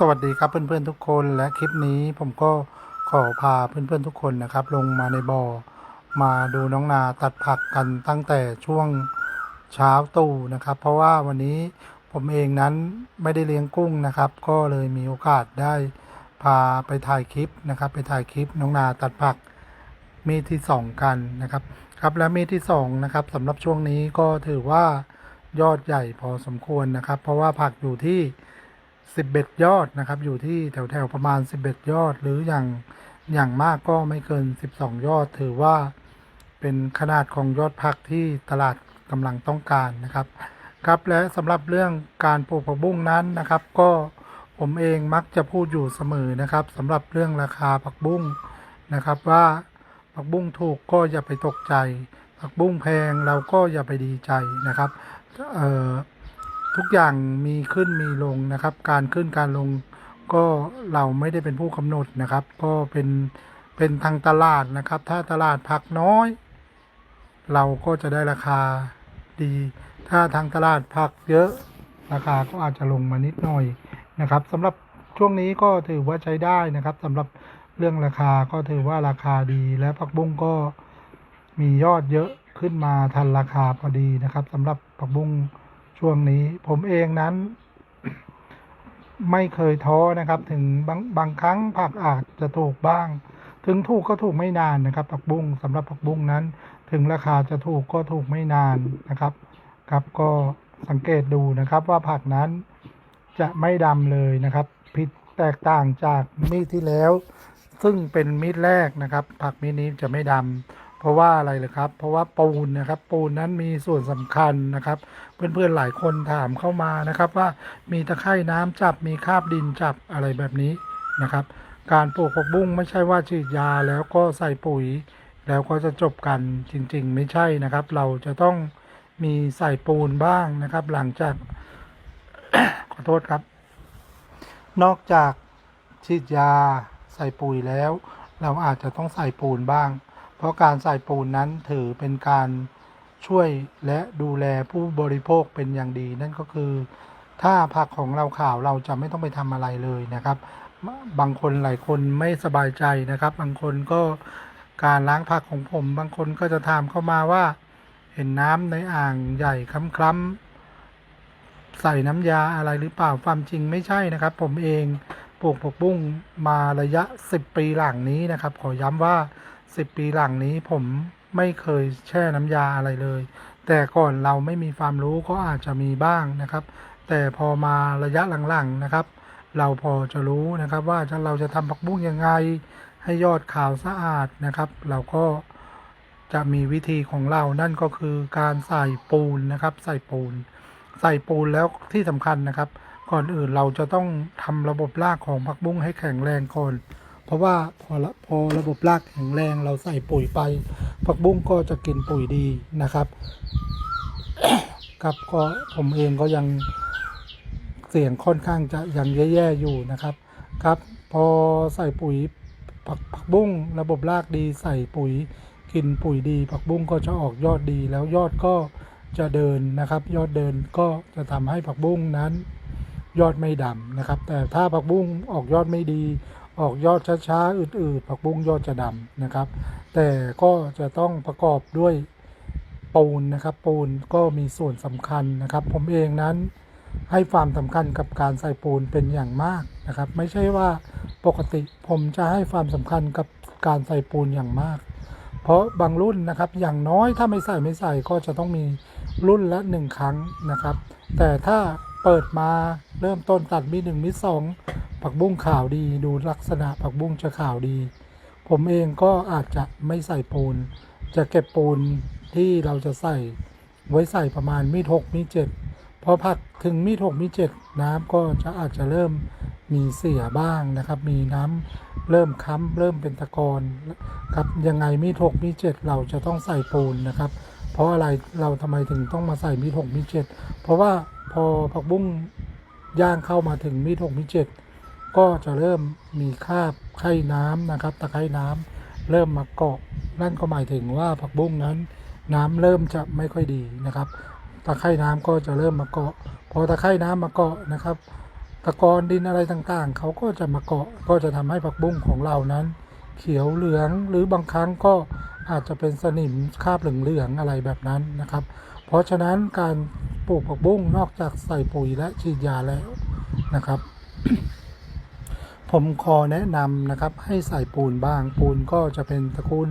สวัสดีครับเพื่อนๆทุกคนและคลิปนี้ผมก็ขอพาเพื่อนๆทุกคนนะครับ ลงมาในบ่อมาดูน้องนาตัดผักกันตั้งแต่ช่วงเช้าตู่นะครับ เพราะว่าวันนี้ผมเองนั้นไม่ได้เลี้ยงกุ้งนะครับ ก็เลยมีโอกาสได้พาไปถ่ายคลิปนะครับ ไปถ่ายคลิปน้องนาตัดผักมีที่สองกันนะครับ ครับและมีที่สองนะครับสำหรับช่วงนี้ก็ถือว่ายอดใหญ่พอสมควรนะครับ เพราะว่าผักอยู่ที่ 11 ยอดนะครับ อยู่ที่แถวๆประมาณ 11 ยอด หรืออย่างอย่างมากก็ไม่เกิน 12 ยอด ถือว่าเป็นขนาดของยอดผักที่ตลาดกำลังต้องการนะครับ ครับและสำหรับเรื่องการปลูกผักบุ้งนั้นนะครับ ก็ผมเองมักจะพูดอยู่เสมอนะครับสำหรับเรื่องราคาผักบุ้งนะครับ ว่าผักบุ้งถูกก็อย่าไปตกใจ ผักบุ้งแพงเราก็อย่าไปดีใจนะครับเอ่อ ทุกอย่างมีขึ้นมีลงนะครับ การขึ้นการลงก็เราไม่ได้เป็นผู้กำหนดนะครับ ก็เป็นเป็นทางตลาดนะครับ ถ้าตลาดผักน้อย เราก็จะได้ราคาดี ถ้าทางตลาดผักเยอะราคาก็อาจจะลงมานิดหน่อยนะครับสำหรับช่วงนี้ก็ถือว่าใช้ได้นะครับสำหรับเรื่องราคาก็ถือว่าราคาดีและผักบุ้งก็มียอดเยอะขึ้นมาทันราคาพอดีนะครับสำหรับผักบุ้ง ช่วงนี้ผมเองนั้น ไม่เคยท้อนะครับ ถึงบางบางครั้งผักอาจจะถูกบ้าง ถึงถูกก็ถูกไม่นานนะครับ ผักบุ้งสำหรับผักบุ้งนั้น ถึงราคาจะถูกก็ถูกไม่นานนะครับ ครับก็สังเกตดูนะครับว่าผักนั้นจะไม่ดำเลยนะครับผิดแตกต่างจากมีดที่แล้ว ซึ่งเป็นมีดแรกนะครับ ผักมีดนี้จะไม่ดำเพ ราะว่าอะไรเลยครับ เพราะว่าปูนนะครับ ปูนนั้นมีส่วนสำคัญนะครับ เพื่อนๆหลายคนถามเข้ามานะครับ ว่ามีตะไคร่น้ำจับมีคราบดินจับอะไรแบบนี้นะครับ การปลูกผักบุ้งไม่ใช่ว่าฉีดยาแล้วก็ใส่ปุ๋ย แล้วก็จะจบกันจริง ๆ ไม่ใช่นะครับ เราจะต้องมีใส่ปูนบ้างนะครับ หลังจากขอโทษครับ นอกจากฉีดยาใส่ปุ๋ยแล้ว เราอาจจะต้องใส่ปูนบ้าง เพราะการใส่ปูนนั้นถือเป็นการช่วยและดูแลผู้บริโภคเป็นอย่างดี นั่นก็คือ ถ้าผักของเราขาวเราจะไม่ต้องไปทำอะไรเลยนะครับ บางคนหลายคนไม่สบายใจนะครับ บางคนก็การล้างผักของผม บางคนก็จะถามเข้ามาว่า เห็นน้ำในอ่างใหญ่คล้ำๆใส่น้ำยาอะไรหรือเปล่าความจริงไม่ใช่นะครับ ผมเองปลูกผักบุ้งมาระยะ 10 ปีหลังนี้นะครับ ขอย้ำว่า 10ปีหลังนี้ผมไม่เคยแช่น้ำยาอะไรเลย แต่ก่อนเราไม่มีความรู้ก็อาจจะมีบ้างนะครับ แต่พอมาระยะหลังๆนะครับ เราพอจะรู้นะครับว่าจะเราจะทำผักบุ้งยังไง ให้ยอดขาวสะอาดนะครับ เราก็จะมีวิธีของเรานั่นก็คือการใส่ปูนนะครับ ใส่ปูน ใส่ปูนแล้วที่สำคัญนะครับ ก่อนอื่นเราจะต้องทำระบบรากของผักบุ้งให้แข็งแรงก่อน เพราะว่าพอพอระบบรากแข็งแรงเราใส่ปุ๋ยไป ผักบุ้งก็จะกินปุ๋ยดีนะครับครับก็ผมเองก็ยังเสียงค่อนข้างจะยังแย่ๆอยู่นะครับ ครับ พอใส่ปุ๋ยผักผักบุ้งระบบรากดีใส่ปุ๋ยกินปุ๋ยดี ผักบุ้งก็จะออกยอดดีแล้วยอดก็จะเดินนะครับ ยอดเดินก็จะทำให้ผักบุ้งนั้น ยอดไม่ดำนะครับ แต่ถ้าผักบุ้งออกยอดไม่ดี ออกยอดช้าๆอืดๆผักบุ้งยอดจะดำนะครับ แต่ก็จะต้องประกอบด้วยปูนนะครับ ปูนก็มีส่วนสำคัญนะครับ ผมเองนั้นให้ความสำคัญกับการใส่ปูนเป็นอย่างมากนะครับ ไม่ใช่ว่าปกติผมจะให้ความสำคัญกับการใส่ปูนอย่างมาก เพราะบางรุ่นนะครับอย่างน้อยถ้าไม่ใส่ไม่ใส่ก็จะต้องมีรุ่นละหนึ่งครั้งนะครับ แต่ถ้าเปิดมาเริ่มต้นตัดมีหนึ่งมีสอง ผักบุ้งขาวดี ดูลักษณะผักบุ้งจะขาวดี ผมเองก็อาจจะไม่ใส่ปูน จะเก็บปูนที่เราจะใส่ไว้ใส่ประมาณมีดหกมีเจ็ดพอผักถึงมีดหกมีเจ็ดน้ำก็จะอาจจะเริ่มมีเสียบ้างนะครับ มีน้ำเริ่มค้ำเริ่มเป็นตะกอนครับยังไงมีดหกมีเจ็ดเราจะต้องใส่ปูนนะครับ เพราะอะไรเราทำไมถึงต้องมาใส่มีดหกมีเจ็ดเพราะว่าพอผักบุ้งย่างเข้ามาถึงมีดหกมีเจ็ด ก็จะเริ่มมีคราบไข้น้ำนะครับ ตะไคร่น้ำเริ่มมาเกาะ นั่นก็หมายถึงว่าผักบุ้งนั้น น้ำเริ่มจะไม่ค่อยดีนะครับ ตะไคร่น้ำก็จะเริ่มมาเกาะ พอตะไคร่น้ำมาเกาะนะครับตะกอนดินอะไรต่างๆ เขาก็จะมาเกาะก็จะทำให้ผักบุ้งของเรานั้น เขียวเหลืองหรือบางครั้งก็อาจจะเป็นสนิมคราบเหลืองๆอะไรแบบนั้นนะครับ เพราะฉะนั้นการปลูกผักบุ้งนอกจากใส่ปุ๋ยและฉีดยาแล้วนะครับ ผมขอแนะนำนะครับให้ใส่ปูนบ้างปูนก็จะเป็นตระกูล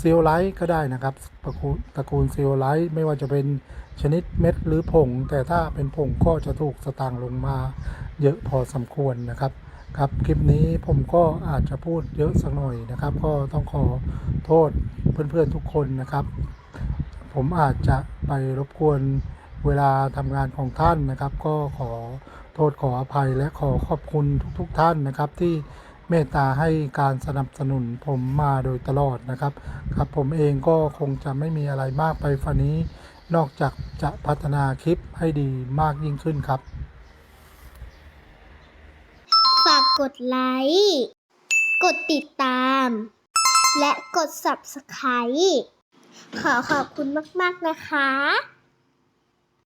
ซีโอไลท์ก็ได้นะครับตระกูลตระกูลซีโอไลท์ไม่ว่าจะเป็นชนิดเม็ดหรือผง แต่ถ้าเป็นผงก็จะถูกสตางค์ลงมา เยอะพอสมควรนะครับครับคลิปนี้ผมก็อาจจะพูดเยอะสักหน่อยนะครับ ก็ต้องขอโทษเพื่อนๆทุกคนนะครับ ผมอาจจะไปรบกวน เวลาทำงานของท่านนะครับ ก็ขอโทษขออภัยและขอขอบคุณทุกๆท่านนะครับ ที่เมตตาให้การสนับสนุนผมมาโดยตลอดนะครับ ครับผมเองก็คงจะไม่มีอะไรมากไปฝันนี้ นอกจากจะพัฒนาคลิปให้ดีมากยิ่งขึ้นครับ ฝากกดไลค์กดติดตาม และกด Subscribe ขอขอบคุณมาก ๆ นะคะ